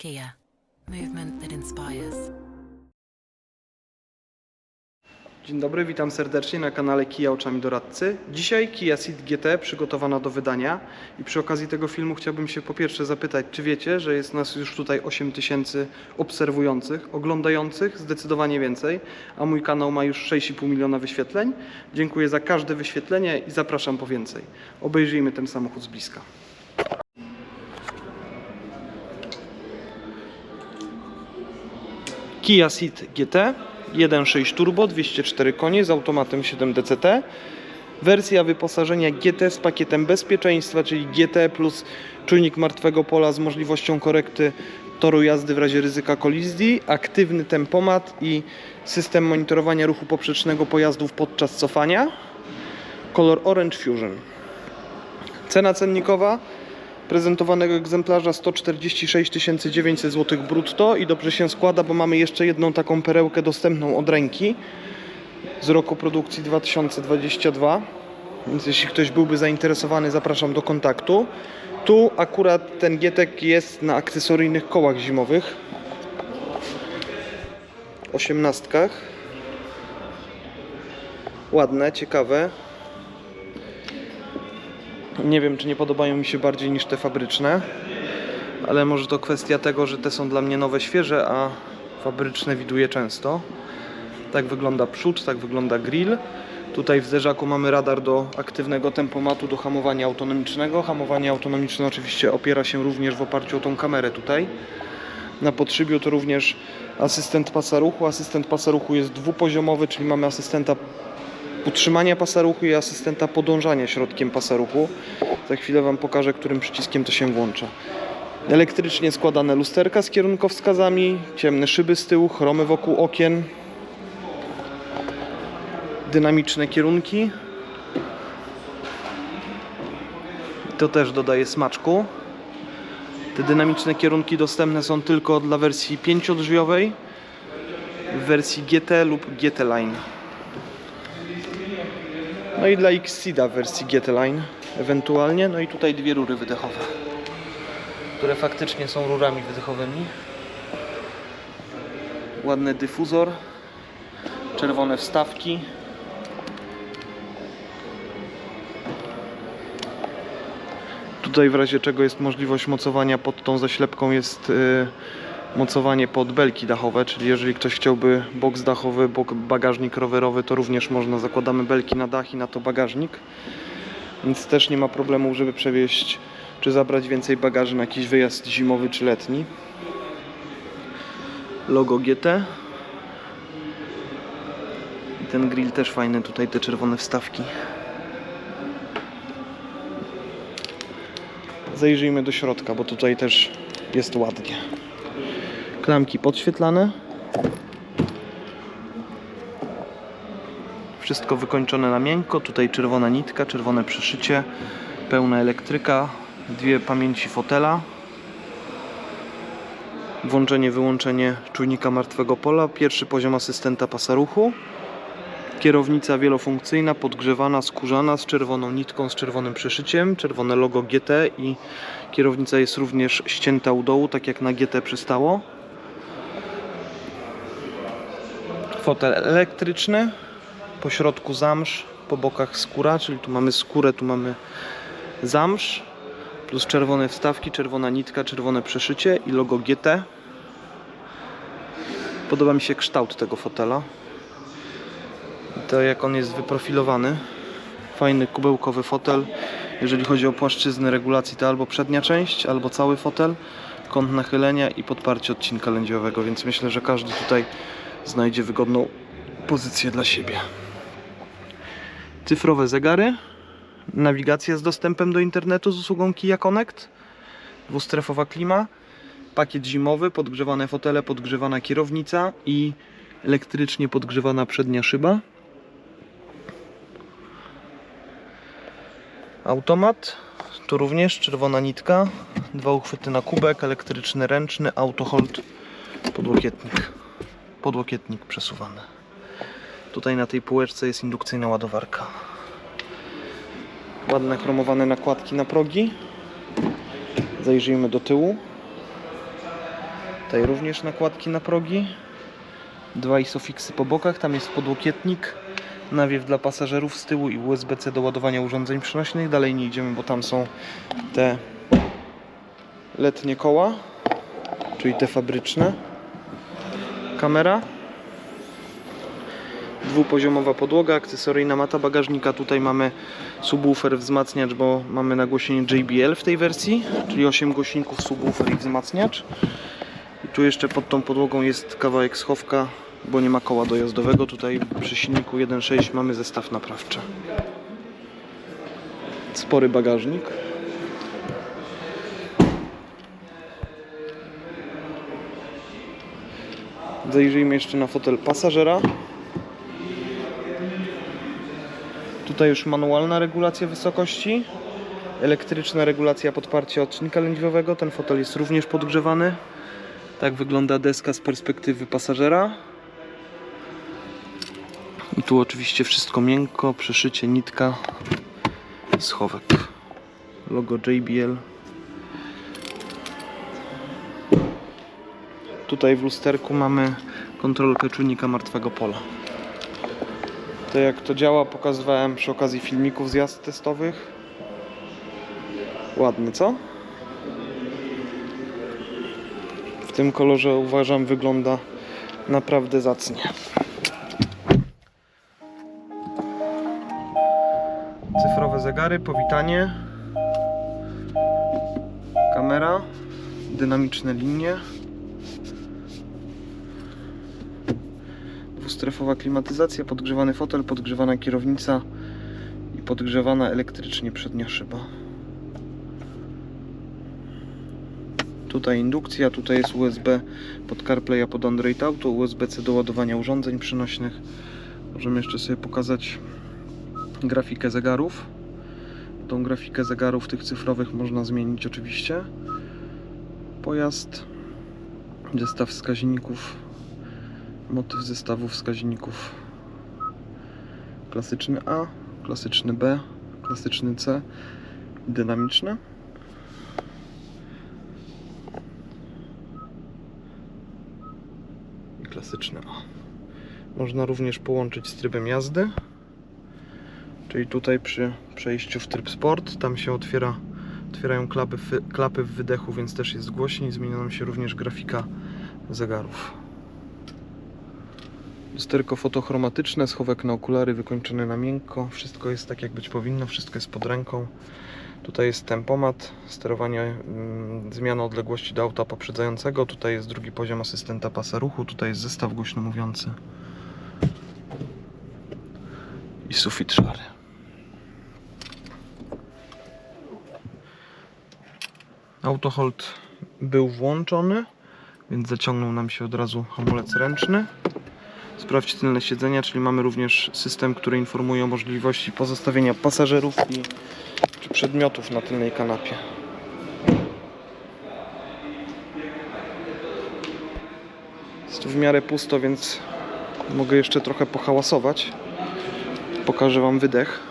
Kia, movement that inspires. Dzień dobry, witam serdecznie na kanale Kia Oczami Doradcy. Dzisiaj Kia Ceed GT przygotowana do wydania i przy okazji tego filmu chciałbym się po pierwsze zapytać, czy wiecie, że jest nas już tutaj 8 tysięcy obserwujących, oglądających, zdecydowanie więcej, a mój kanał ma już 6,5 miliona wyświetleń. Dziękuję za każde wyświetlenie i zapraszam po więcej. Obejrzyjmy ten samochód z bliska. Kia Ceed GT 1.6 turbo, 204 konie z automatem 7 DCT. Wersja wyposażenia GT z pakietem bezpieczeństwa, czyli GT plus czujnik martwego pola z możliwością korekty toru jazdy w razie ryzyka kolizji, aktywny tempomat i system monitorowania ruchu poprzecznego pojazdów podczas cofania. Kolor Orange Fusion. Cena cennikowa prezentowanego egzemplarza 146 900 zł brutto i dobrze się składa, bo mamy jeszcze jedną taką perełkę dostępną od ręki z roku produkcji 2022. Więc jeśli ktoś byłby zainteresowany, zapraszam do kontaktu. Tu akurat ten Gietek jest na akcesoryjnych kołach zimowych. Osiemnastkach. Ładne, ciekawe. Nie wiem, czy nie podobają mi się bardziej niż te fabryczne, ale może to kwestia tego, że te są dla mnie nowe, świeże, a fabryczne widuję często. Tak wygląda przód, tak wygląda grill. Tutaj w zderzaku mamy radar do aktywnego tempomatu, do hamowania autonomicznego. Hamowanie autonomiczne oczywiście opiera się również w oparciu o tą kamerę tutaj. Na podszybiu to również asystent pasa ruchu. Asystent pasa ruchu jest dwupoziomowy, czyli mamy asystenta utrzymania pasa ruchu i asystenta podążania środkiem pasa ruchu. Za chwilę Wam pokażę, którym przyciskiem to się włącza. Elektrycznie składane lusterka z kierunkowskazami, ciemne szyby z tyłu, chromy wokół okien, dynamiczne kierunki. To też dodaje smaczku. Te dynamiczne kierunki dostępne są tylko dla wersji pięciodrzwiowej w wersji GT lub GT Line. No i dla Xceeda w wersji GT Line ewentualnie. No i tutaj dwie rury wydechowe, które faktycznie są rurami wydechowymi. Ładny dyfuzor, czerwone wstawki. Tutaj w razie czego jest możliwość mocowania pod tą zaślepką jest y, mocowanie pod belki dachowe, czyli jeżeli ktoś chciałby boks dachowy, bok bagażnik rowerowy, to również można, zakładamy belki na dach i na to bagażnik. Więc też nie ma problemu, żeby przewieźć czy zabrać więcej bagaży na jakiś wyjazd zimowy czy letni. Logo GT. I ten grill też fajny, tutaj te czerwone wstawki. Zajrzyjmy do środka, bo tutaj też jest ładnie. Klamki podświetlane. Wszystko wykończone na miękko. Tutaj czerwona nitka, czerwone przyszycie, pełna elektryka, dwie pamięci fotela. Włączenie, wyłączenie czujnika martwego pola, pierwszy poziom asystenta pasa ruchu. Kierownica wielofunkcyjna, podgrzewana, skórzana z czerwoną nitką, z czerwonym przeszyciem, czerwone logo GT i kierownica jest również ścięta u dołu, tak jak na GT przystało. Fotel elektryczny, po środku zamsz, po bokach skóra, czyli tu mamy skórę, tu mamy zamsz, plus czerwone wstawki, czerwona nitka, czerwone przeszycie i logo GT. Podoba mi się kształt tego fotela. To jak on jest wyprofilowany. Fajny kubełkowy fotel. Jeżeli chodzi o płaszczyznę regulacji, to albo przednia część, albo cały fotel, kąt nachylenia i podparcie odcinka lędźwiowego, więc myślę, że każdy tutaj znajdzie wygodną pozycję dla siebie. Cyfrowe zegary, nawigacja z dostępem do internetu z usługą Kia Connect, dwustrefowa klima, pakiet zimowy, podgrzewane fotele, podgrzewana kierownica i elektrycznie podgrzewana przednia szyba. Automat, tu również czerwona nitka, dwa uchwyty na kubek, elektryczny ręczny, autohold, podłokietnik, podłokietnik przesuwany. Tutaj na tej półeczce jest indukcyjna ładowarka. Ładne chromowane nakładki na progi. Zajrzyjmy do tyłu. Tutaj również nakładki na progi. Dwa isofiksy po bokach, tam jest podłokietnik, nawiew dla pasażerów z tyłu i USB-C do ładowania urządzeń przenośnych. Dalej nie idziemy, bo tam są te letnie koła, czyli te fabryczne. Kamera. Dwupoziomowa podłoga, akcesoryjna mata bagażnika. Tutaj mamy subwoofer, wzmacniacz, bo mamy nagłośnienie JBL w tej wersji, czyli 8 głośników, subwoofer i wzmacniacz. I tu jeszcze pod tą podłogą jest kawałek schowka, bo nie ma koła dojazdowego. Tutaj przy silniku 1.6 mamy zestaw naprawczy. Spory bagażnik. Zajrzyjmy jeszcze na fotel pasażera. Tutaj już manualna regulacja wysokości, elektryczna regulacja podparcia odcinka lędźwiowego. Ten fotel jest również podgrzewany. Tak wygląda deska z perspektywy pasażera. I tu oczywiście wszystko miękko, przeszycie, nitka, schowek. Logo JBL. Tutaj w lusterku mamy kontrolkę czujnika martwego pola. To jak to działa pokazywałem przy okazji filmików z jazd testowych. Ładny, co? W tym kolorze uważam wygląda naprawdę zacnie. Cyfrowe zegary, powitanie. Kamera, dynamiczne linie. Dwustrefowa klimatyzacja, podgrzewany fotel, podgrzewana kierownica i podgrzewana elektrycznie przednia szyba. Tutaj indukcja, tutaj jest USB pod CarPlay, a pod Android Auto, USB-C do ładowania urządzeń przenośnych. Możemy jeszcze sobie pokazać grafikę zegarów. Tą grafikę zegarów tych cyfrowych można zmienić oczywiście. Pojazd, zestaw wskaźników, motyw zestawu wskaźników. Klasyczny A, klasyczny B, klasyczny C, dynamiczny. i klasyczny A. Można również połączyć z trybem jazdy. Czyli tutaj przy przejściu w tryb sport, tam się otwiera, otwierają klapy, klapy w wydechu, więc też jest głośniej. Zmienia się również grafika zegarów. Lusterko fotochromatyczne, schowek na okulary wykończony na miękko. Wszystko jest tak jak być powinno, wszystko jest pod ręką. Tutaj jest tempomat, sterowanie, mm, zmiana odległości do auta poprzedzającego. Tutaj jest drugi poziom asystenta pasa ruchu. Tutaj jest zestaw głośno mówiący. I sufit szary. Autohold był włączony, więc zaciągnął nam się od razu hamulec ręczny. Sprawdź tylne siedzenia, czyli mamy również system, który informuje o możliwości pozostawienia pasażerów i czy przedmiotów na tylnej kanapie. Jest tu w miarę pusto, więc mogę jeszcze trochę pohałasować. Pokażę Wam wydech.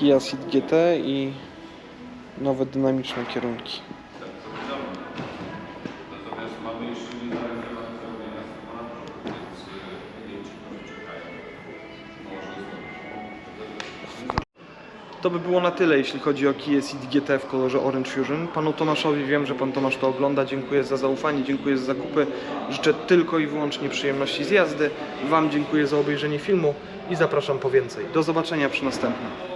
Kia Ceed GT i nowe dynamiczne kierunki. To by było na tyle, jeśli chodzi o Kia Ceed GT w kolorze Orange Fusion. Panu Tomaszowi wiem, że pan Tomasz to ogląda. Dziękuję za zaufanie, dziękuję za zakupy. Życzę tylko i wyłącznie przyjemności z jazdy. Wam dziękuję za obejrzenie filmu i zapraszam po więcej. Do zobaczenia przy następnym.